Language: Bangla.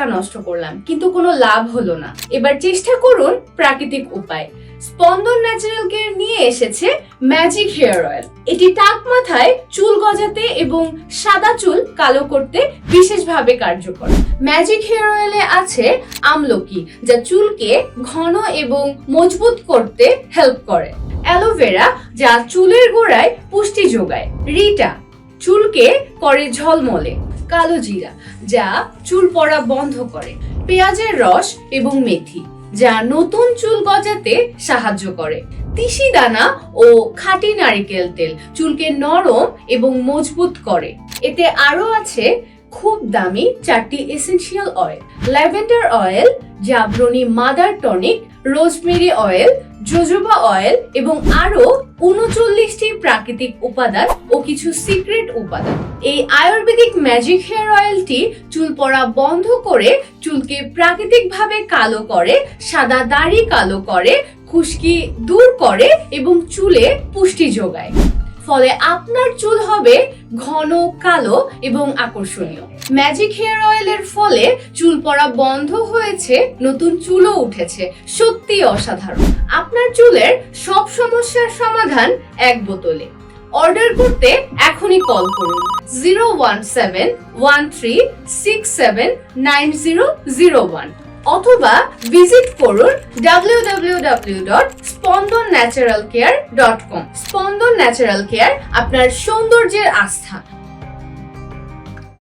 টাকা নষ্ট করলাম, কিন্তু কোনো লাভ হলো না। এবার চেষ্টা করুন প্রাকৃতিক উপায়। স্পন্দন ন্যাচারাল কেয়ার নিয়ে এসেছে ম্যাজিক হেয়ার অয়েল। এটি টাক মাথায় চুল গজাতে এবং সাদা চুল কালো করতে বিশেষভাবে কার্যকর। ম্যাজিক হেয়ার অয়েলে আছে আমলকি, যা চুলকে ঘন এবং মজবুত করতে হেল্প করে। অ্যালোভেরা, যা চুলের গোড়ায় পুষ্টি যোগায়। রিটা, চুলকে করে ঝলমলে। কালো জিরা, যা চুল পড়া বন্ধ করে, পেঁয়াজের রস এবং মেথি, যা নতুন চুল গজাতে সাহায্য করে। তিসি দানা ও খাঁটি নারিকেল তেল চুলকে নরম এবং মজবুত করে। এতে আরও আছে খুব দামি চারটি essential oil, lavender oil জাবরনি mother tonic rosemary oil, jojoba oil এবং আরও উনচল্লিশটি প্রাকৃতিক উপাদান ও কিছু সিক্রেট উপাদান। এই আয়ুর্বেদিক ম্যাজিক হেয়ার অয়েলটি চুল পড়া বন্ধ করে চুলকে প্রাকৃতিকভাবে কালো করে, সাদা দাড়ি কালো করে, খুশকি দূর করে এবং চুলে পুষ্টি যোগায়। ফলে আপনার চুল হবে ঘন, কালো এবং আকর্ষণীয়। ম্যাজিক হেয়ার অয়েলের ফলে চুল পড়া বন্ধ হয়েছে, নতুন চুলও উঠেছে। সত্যি অসাধারণ। আপনার চুলের সব সমস্যার সমাধান এক বোতলে। অর্ডার করতে এখনই কল করুন। Zero one seven one three six seven nine zero zero one অথবা ভিজিট করুন www.spondonnatural.care.com স্পন্দন ন্যাচারাল কেয়ার আপনার সৌন্দর্যের আস্থা।